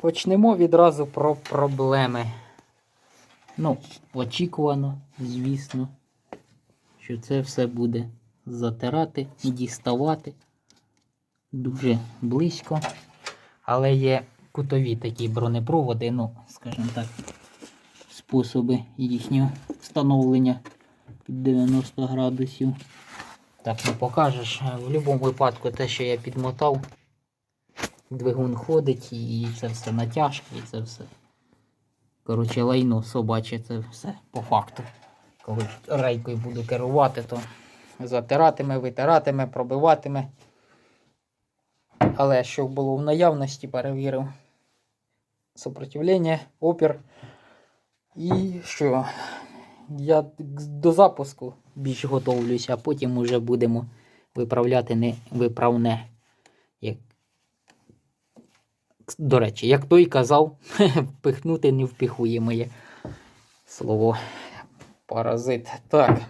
Почнемо відразу про проблеми. Ну, очікувано, звісно, що це все буде затирати, і діставати дуже близько. Але є кутові такі бронепроводи, ну, скажімо так, способи їхнього встановлення під 90 градусів. Так не покажеш. В будь-якому випадку те, що я підмотав, двигун ходить і це все натяжки, і це все. Коротше, лайно собаче, це все по факту. Коли рейкою буду керувати, то затиратиме, витиратиме, пробиватиме. Але що було в наявності, перевірив сопротивлення, опір. І що я до запуску більш готовлюся, а потім вже будемо виправляти невиправне. Як... До речі, як той казав, впихнути не впихує моє слово паразит. Так.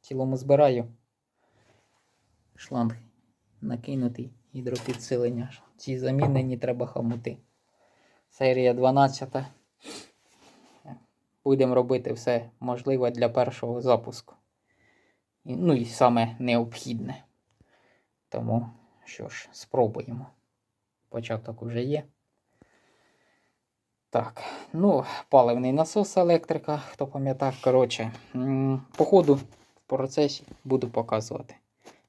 Цілому збираю. Шланг накинутий гідропідсилення. Ці замінені треба хамути. Серія 12. Будемо робити все можливе для першого запуску. Ну і саме необхідне. Тому що ж, спробуємо. Початок уже є. Так, ну, паливний насос електрика, хто пам'ятає. Коротше, по ходу в процесі буду показувати.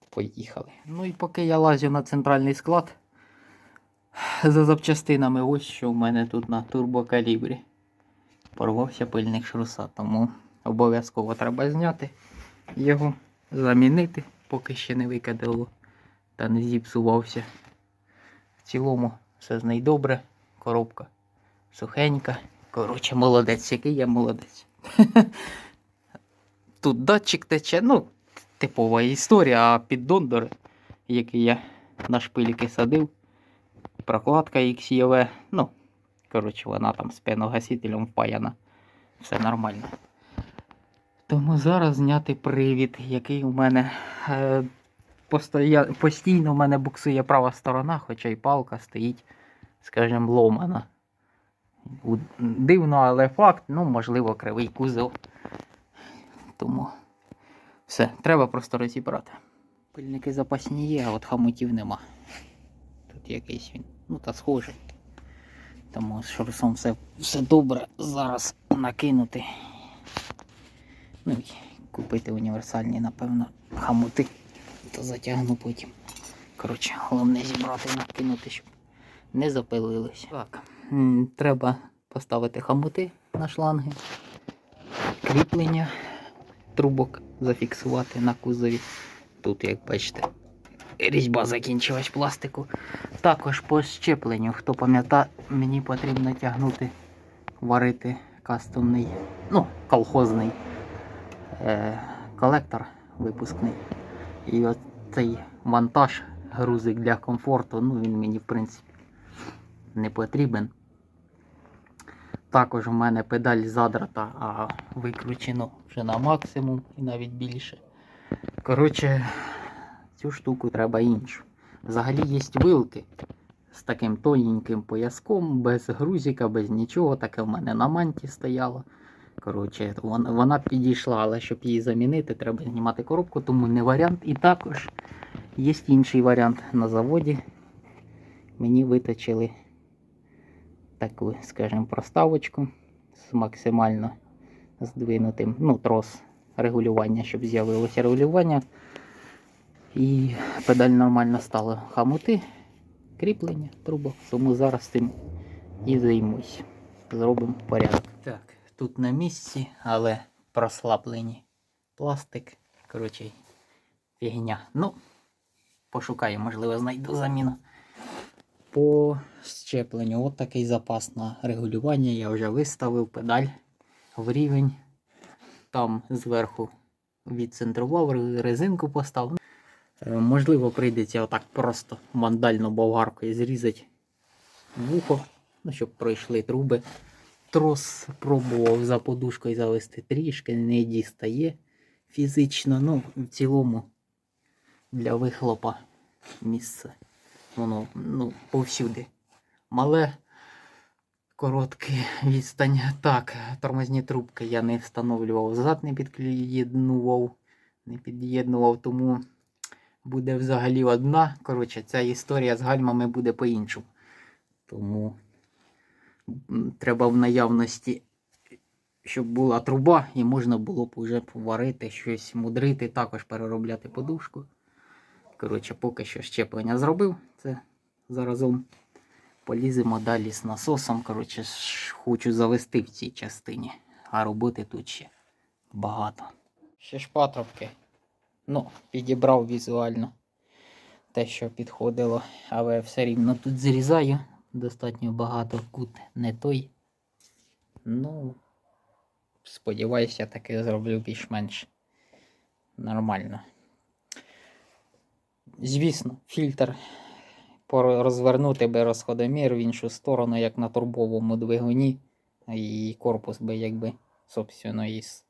Поїхали. Ну і поки я лазю на центральний склад за запчастинами, ось що в мене тут на турбокалібрі. Порвався пильник шруса, тому обов'язково треба зняти його, замінити, поки ще не викидало та не зіпсувався. В цілому все з нею добре, коробка сухенька. Коротше, молодець, який я молодець. Тут датчик тече, ну, типова історія, а піддон, який я на шпильки садив, прокладка XUV, ну, коротше, вона там з пеногасителем впаяна. Все нормально. Тому зараз зняти привід, який у мене е. Постійно у мене буксує права сторона, хоча й палка стоїть, скажімо, ломана. Дивно, але факт, ну, можливо, кривий кузов. Тому все, треба просто розібрати. Пильники запасні є, а от хамутів нема. Тут якийсь він, ну та схожий. Тому з шурсом все, все добре. Зараз накинути. Ну і купити універсальні, напевно, хамути. То затягну потім. Коротше, головне зібрати накинути, щоб не запилились. Так. Треба поставити хамути на шланги, кріплення трубок зафіксувати на кузові. Тут, як бачите, різьба закінчилась пластику. Також по щепленню, хто пам'ятає, мені потрібно тягнути, варити кастомний, ну, колхозний е, колектор випускний. І от цей вантаж, грузик для комфорту, ну він мені в принципі не потрібен. Також в мене педаль задрата, а викручено вже на максимум і навіть більше. Коротше, цю штуку треба іншу. Взагалі є вилки з таким тоненьким пояском, без грузика, без нічого. Таке в мене на манті стояло. Коротше, вона, підійшла, але щоб її замінити, треба знімати коробку, тому не варіант. І також є інший варіант на заводі. Мені виточили таку, скажімо, проставочку з максимально здвинутим, ну, трос регулювання, щоб з'явилося регулювання. І педаль нормально стала хамути, кріплення трубок. Тому зараз цим і займусь. Зробимо порядок. Так, тут на місці, але прослаблені пластик. Коротше, фігня. Ну, пошукаю, можливо, знайду заміну. По щепленню, от такий запас на регулювання. Я вже виставив педаль в рівень. Там зверху відцентрував, резинку поставив. Е, Можливо, прийдеться отак просто мандально болгаркою зрізати вухо, ну, щоб пройшли труби. Трос пробував за подушкою завести трішки, не дістає фізично. Ну, в цілому для вихлопа місце. Воно ну, повсюди мале, коротке відстань. Так, тормозні трубки я не встановлював, зад не під'єднував, не під'єднував, тому буде взагалі одна. Коротше, ця історія з гальмами буде по-іншому. Тому треба в наявності, щоб була труба, і можна було б уже поварити щось, мудрити, також переробляти подушку. Коротше, поки що щеплення зробив. Це заразом поліземо далі з насосом. Коротше, хочу завести в цій частині. А роботи тут ще багато. Ще ж патрубки. Ну, підібрав візуально те, що підходило, але все рівно тут зрізаю. Достатньо багато кут не той. Ну, сподіваюся, таки зроблю більш-менш нормально. Звісно, фільтр розвернути би розходомір в іншу сторону, як на турбовому двигуні, і корпус би якби, собственно, із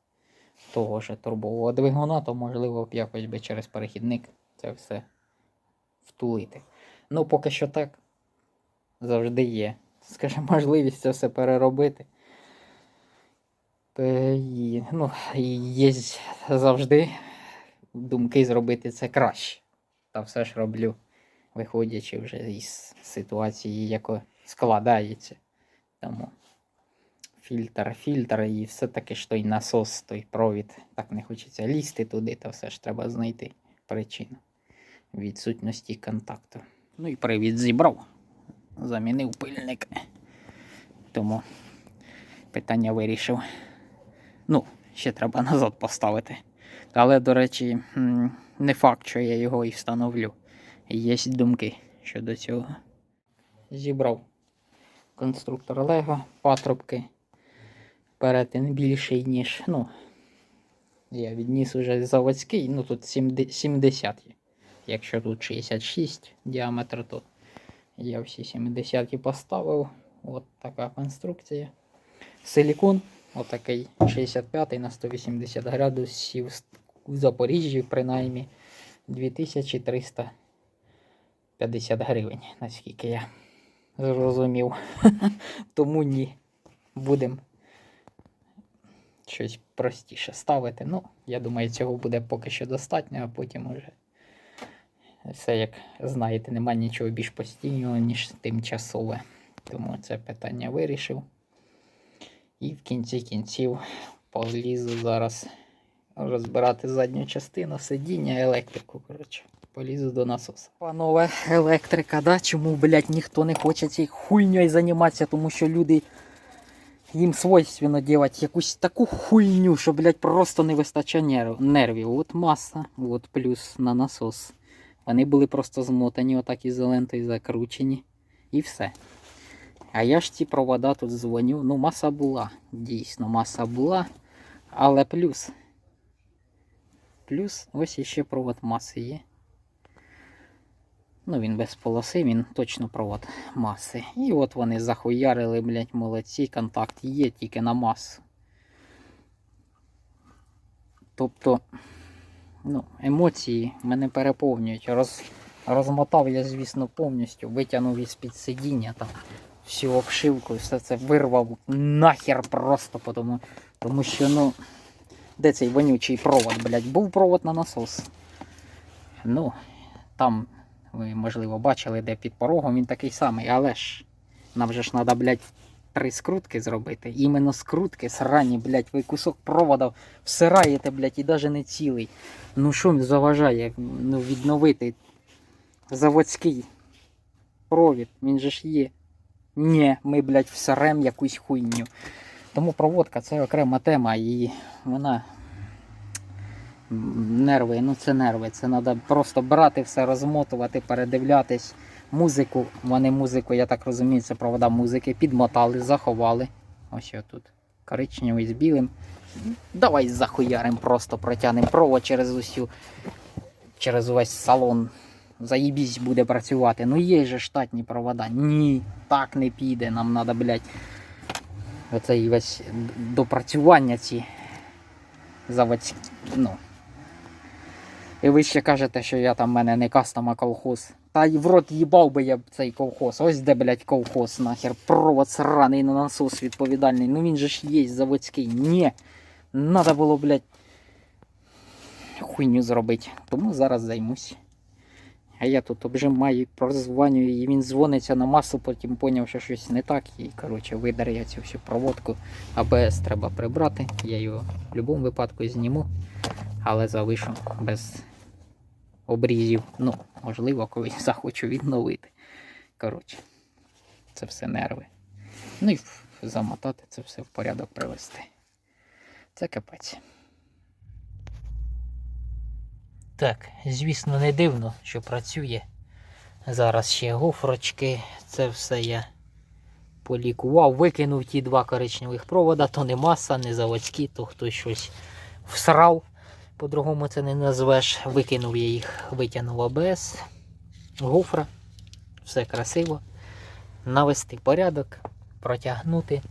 того ж турбового двигуна, то можливо б якось би через перехідник це все втулити. Ну, поки що так завжди є. Скажімо, можливість це все переробити. Е, І, ну, є завжди думки зробити це краще. Та все ж роблю, виходячи вже із ситуації, яка складається. Тому фільтр, фільтр, і все-таки ж той насос, той провід. Так не хочеться лізти туди, та все ж треба знайти причину відсутності контакту. Ну і привід зібрав. Замінив пильник. Тому питання вирішив. Ну, ще треба назад поставити. Але, до речі, не факт, що я його і встановлю. Є думки щодо цього. Зібрав конструктор Лего, патрубки. Перетин більший, ніж. Ну, я відніс уже заводський, ну тут 70 70 є. Якщо тут 66 діаметр, то я всі 70 поставив. От така конструкція. Силікон, отакий 65 на 180 градусів в Запоріжжі, принаймні 2350 гривень, наскільки я зрозумів. Тому ні. Будемо щось простіше ставити. Ну, я думаю, цього буде поки що достатньо, а потім уже все, як знаєте, немає нічого більш постійного, ніж тимчасове. Тому це питання вирішив. І в кінці кінців полізу зараз розбирати задню частину, сидіння, електрику. коротше. Полізу до насоса. Панове, електрика, да? Чому, блядь, ніхто не хоче цією хуйньою займатися, тому що люди їм свойственно делать якусь таку хуйню, що, блядь, просто не вистачає нервів. От маса, от плюс на насос. Вони були просто змотані, отак ізолентою закручені. І все. А я ж ці провода тут дзвоню. Ну, маса була. Дійсно, маса була. Але плюс. Плюс ось іще провод маси є. Ну, він без полоси, він точно провод маси. І от вони захуярили, блядь, молодці. Контакт є тільки на масу. Тобто, ну, емоції мене переповнюють. Роз, розмотав я, звісно, повністю, витягнув із під сидіння там всю обшивку, все це вирвав нахер просто, тому, тому що, ну, де цей вонючий провод, блядь? Був провод на насос. Ну, там, ви, можливо, бачили, де під порогом він такий самий, але ж нам же ж треба, блядь, три скрутки зробити. Іменно скрутки, срані, блядь, ви кусок провода всираєте, блядь, і навіть не цілий. Ну що заважає ну, відновити заводський провід, він же ж є. Ні, ми, блядь, всерем якусь хуйню. Тому проводка це окрема тема і вона. Нерви, ну це нерви. Це треба просто брати все, розмотувати, передивлятись. Музику, вони музику, я так розумію, це провода музики, підмотали, заховали. Ось я тут коричневий з білим. Давай захуярим, просто протягнемо провод через усю, через увесь салон. Заїбісь буде працювати. Ну є же штатні провода. Ні, так не піде. Нам треба, блядь, оцей весь допрацювання ці заводські. Ну. І ви ще кажете, що я там в мене не кастом, а колхоз. Та й в рот їбав би я цей колхоз. Ось де, блядь, колхоз нахер. Провод сраний на насос відповідальний. Ну він же ж є заводський. Ні. Надо було, блядь, хуйню зробити. Тому зараз займусь. А я тут обжимаю, прозванюю, і він дзвониться на масу, потім поняв, що щось не так. І, коротше, видер я цю всю проводку. АБС треба прибрати. Я його в будь-якому випадку зніму, але залишу без обрізів. Ну, можливо, колись захочу відновити. Коротше, це все нерви. Ну і замотати це все в порядок привести. Це капець. Так, звісно, не дивно, що працює. Зараз ще гофрочки. Це все я полікував, викинув ті два коричневих провода, то не маса, не заводські, то хтось щось всрав. По-другому це не назвеш. Викинув я їх, витягнув АБС, гофра. Все красиво. Навести порядок, протягнути,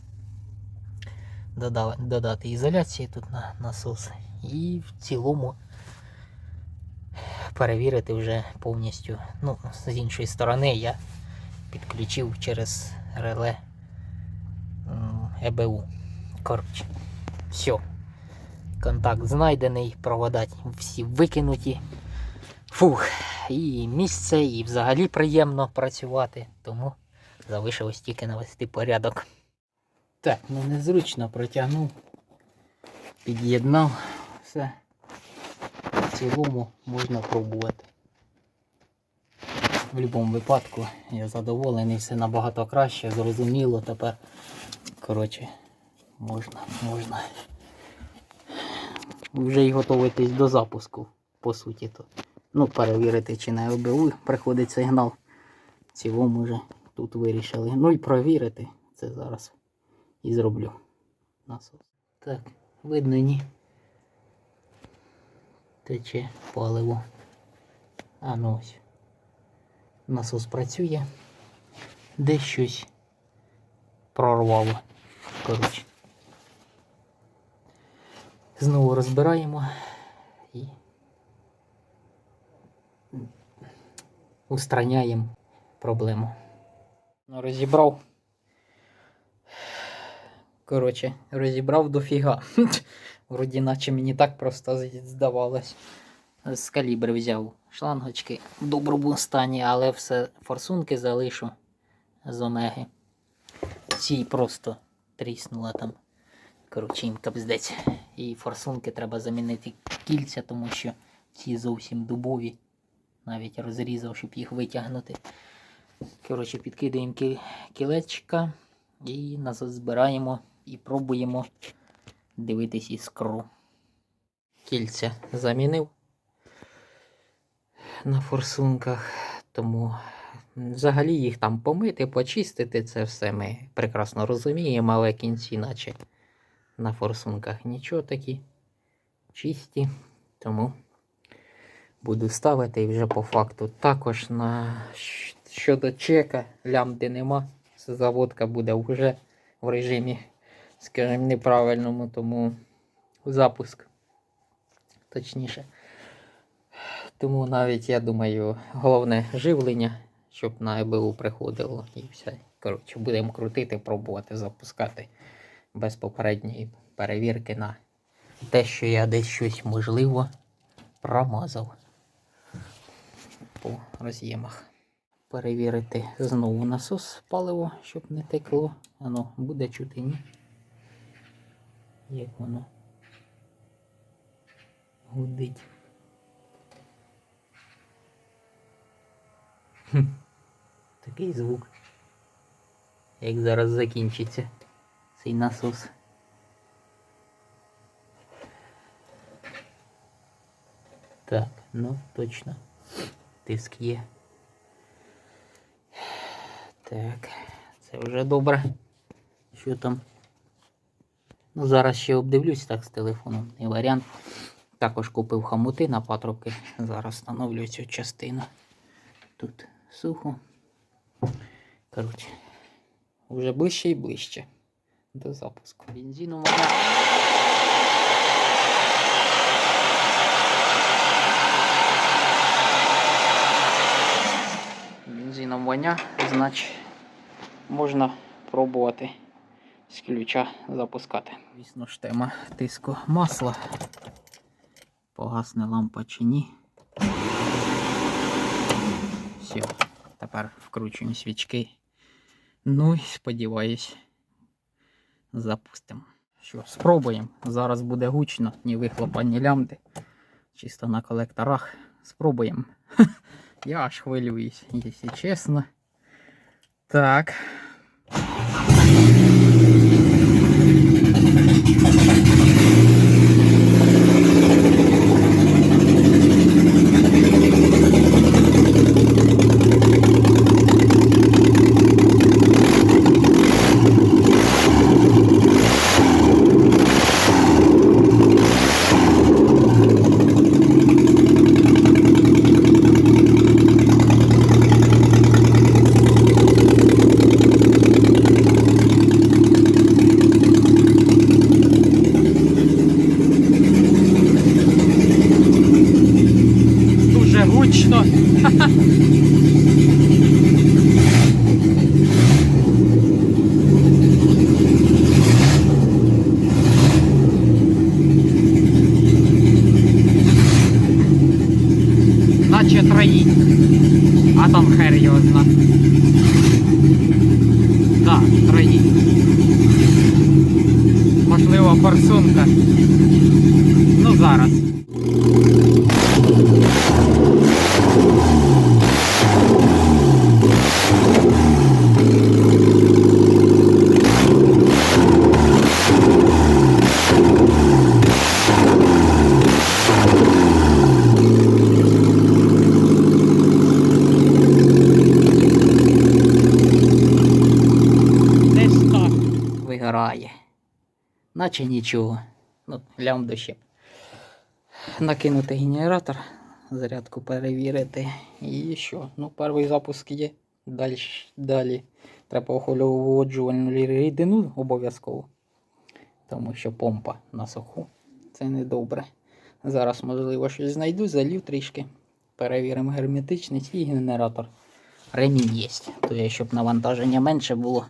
додав, додати ізоляції тут на насос. І в цілому перевірити вже повністю. Ну, з іншої сторони я підключив через реле ЕБУ. Коротше, все. Контакт знайдений, провода всі викинуті. Фух, і місце, і взагалі приємно працювати, тому залишилось тільки навести порядок. Так, ну незручно протягнув, під'єднав, все. В цілому можна пробувати. В будь-якому випадку я задоволений, все набагато краще, зрозуміло тепер. Коротше, можна, можна. Вже й готуватись до запуску, по суті. то. Ну, перевірити, чи на ЛБУ приходить сигнал. В цілому вже тут вирішили. Ну і провірити. Це зараз і зроблю. Насос. Так, видно ні. Тече паливо. А ну ось. Насос працює. Десь щось прорвало. Коротше. Знову розбираємо і устраняємо проблему. Ну, розібрав. Коротше, розібрав дофіга. Вроді наче мені так просто здавалось. З калібри взяв шлангочки в доброму стані, але все форсунки залишу з омеги. Ці просто тріснула там. Коротше, їм капздець. І форсунки треба замінити кільця, тому що ці зовсім дубові. Навіть розрізав, щоб їх витягнути. Коротше, підкидаємо кі- кілечка і назад збираємо і пробуємо дивитись іскру. Кільця замінив на форсунках, тому взагалі їх там помити, почистити, це все ми прекрасно розуміємо, але кінці, наче на форсунках нічого такі чисті, тому буду ставити і вже по факту. Також на щодо чека лямди нема. Заводка буде вже в режимі, скажімо, неправильному, тому запуск. Точніше. Тому навіть я думаю, головне живлення, щоб на ЕБУ приходило і все. Коротше, будемо крутити, пробувати запускати без попередньої перевірки на те, що я десь щось можливо промазав по роз'ємах. Перевірити знову насос паливо, щоб не текло. Воно буде чути, ні? Як воно гудить. Хм. Такий звук. Як зараз закінчиться цей насос. Так, ну точно. Тиск є. Так, це вже добре. Що там? Ну, зараз ще обдивлюсь так з телефоном, не варіант. Також купив хамути на патрубки. Зараз встановлю цю частину. Тут сухо. Коротше, вже ближче і ближче до запуску. Бензину можна. бензином воня, значить можна пробувати з ключа запускати. Звісно ж, тема тиску масла. Погасне лампа чи ні. Все, тепер вкручуємо свічки. Ну і сподіваюсь, запустимо. Що, спробуємо. Зараз буде гучно, ні вихлопа, ні лямди. Чисто на колекторах. Спробуємо. Я аж хвилююсь, якщо чесно. Так. Дуже гучно. Наче троїть. А там хер його зна. Так, трої. Можливо, форсунка. Ну зараз. Десь так вигорає. Наче нічого. Ну, лям дощем. Накинути генератор, зарядку перевірити. І що? Ну, перший запуск є. Далі, далі. Треба охолоджувальну рідину обов'язково. Тому що помпа на суху. Це недобре. Зараз, можливо, щось знайду, залів трішки. Перевіримо герметичність і генератор. Ремінь є. То є, щоб навантаження менше було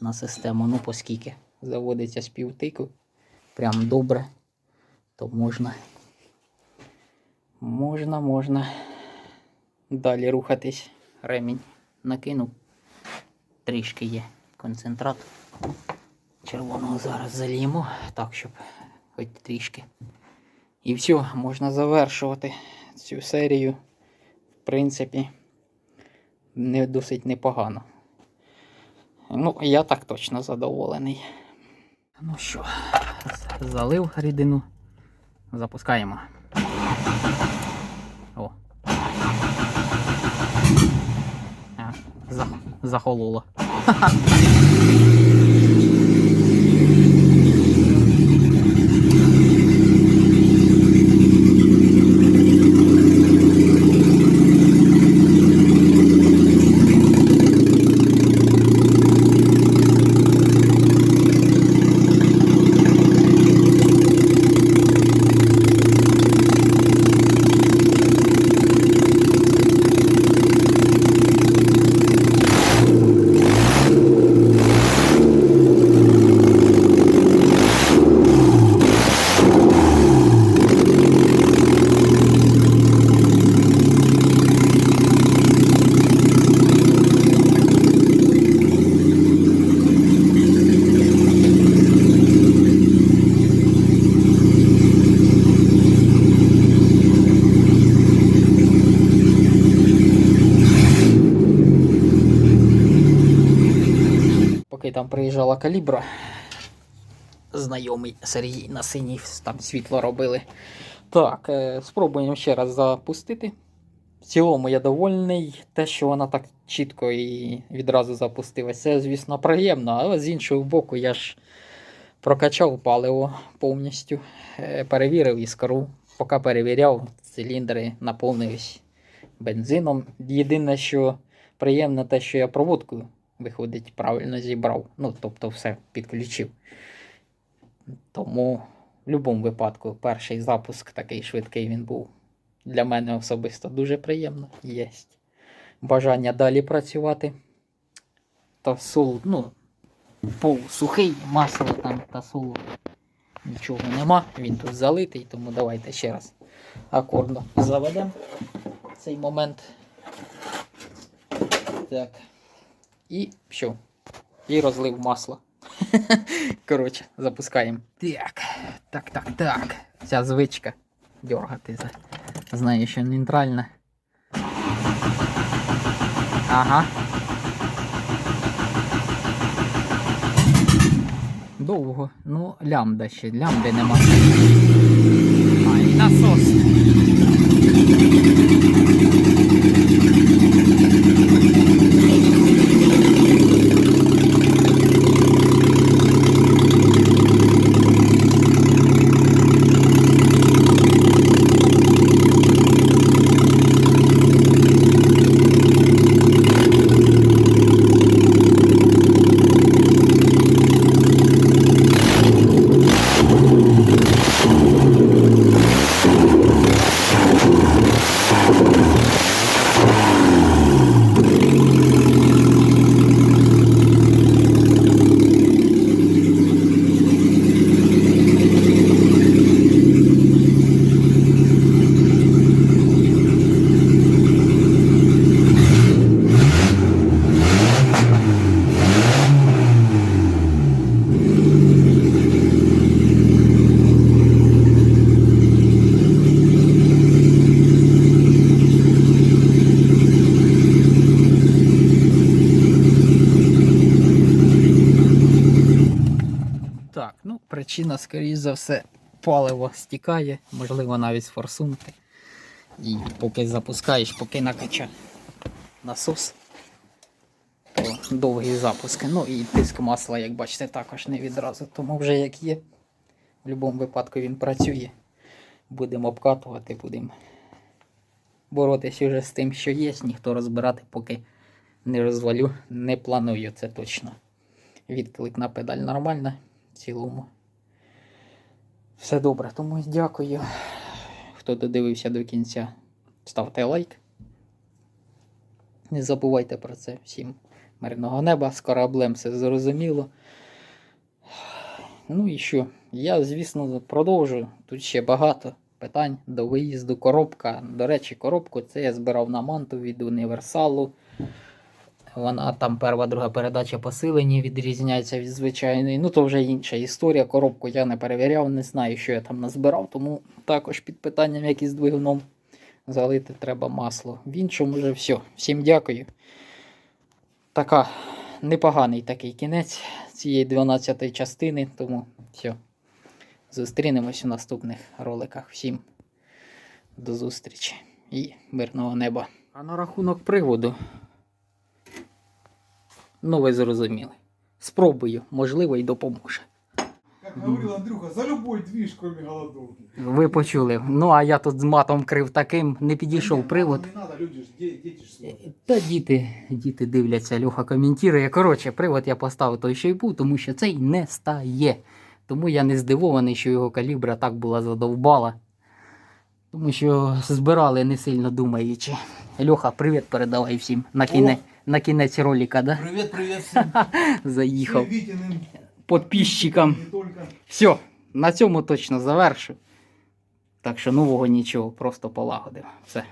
на систему. Ну, оскільки заводиться з півтику. Прям добре. То можна. Можна, можна. Далі рухатись. Ремінь накинув. Трішки є концентрат. Червоного зараз заліємо, так, щоб хоч трішки. І все, можна завершувати цю серію. В принципі, не досить непогано. Ну, я так точно задоволений. Ну що, залив рідину. Запускаємо. О. А, за, захололо. Поки там приїжджала калібра, знайомий Сергій на синій там світло робили. Так, е, спробуємо ще раз запустити. В цілому я довольний. Те, що вона так чітко і відразу запустилася, це, звісно, приємно, але з іншого боку, я ж прокачав паливо повністю, е, перевірив іскру. Поки перевіряв, циліндри наповнились бензином. Єдине, що приємно, те, що я проводку, виходить, правильно зібрав. Ну, тобто, все підключив. Тому в будь-якому випадку перший запуск такий швидкий він був. Для мене особисто дуже приємно. Єсть. бажання далі працювати. Та сол, ну, пол сухий, масло там та солу. Нічого нема, він тут залитий, тому давайте ще раз акордно заведемо цей момент. Так. І що? І розлив масло. Коротше, запускаємо. Так, так, так, так. Ця звичка дергати за. Знаю, що нейтральна. Ага. Довго. Ну, лямда ще, лямди нема. А, і насос. Так, ну причина, скоріш за все, паливо стікає, можливо, навіть форсунки. І поки запускаєш, поки накача насос, то довгі запуски. Ну і тиск масла, як бачите, також не відразу. Тому вже як є. В будь-якому випадку він працює. Будемо обкатувати, будемо боротися вже з тим, що є. Ніхто розбирати, поки не розвалю, не планую це точно. Відклик на педаль нормальна в цілому. Все добре, тому дякую. Хто додивився до кінця, ставте лайк. Не забувайте про це всім мирного неба. З кораблем все зрозуміло. Ну і що? Я, звісно, продовжую. Тут ще багато питань до виїзду. Коробка. До речі, коробку це я збирав на манту від універсалу. Вона там перша, друга передача посилені відрізняється від звичайної. Ну то вже інша історія. Коробку я не перевіряв, не знаю, що я там назбирав, тому також під питанням, як із двигуном залити треба масло. В іншому вже все. Всім дякую. Така непоганий такий кінець цієї 12-ї частини, тому все. Зустрінемось у наступних роликах. Всім до зустрічі і мирного неба. А на рахунок приводу. Ну, ви зрозуміли. Спробую, можливо, і допоможе. Как говорил Андрюха, за любой движ, кроме голодовки. Ви почули. Ну, а я тут з матом крив таким, не підійшов Не привод. Не надо, люди ж, дети ж смотрят. Та діти, діти дивляться, Льоха коментує. Коротше, привод я поставив той, що й був, тому що цей не стає. Тому я не здивований, що його калібра так була задовбала. Тому що збирали не сильно думаючи. Льоха, привіт передавай всім на кінець, на кінець ролика, да? Привіт, привіт всім. Заїхав. Підписчикам. Подписчикам. Все, на цьому точно завершу. Так що нового нічого, просто полагодив. Все.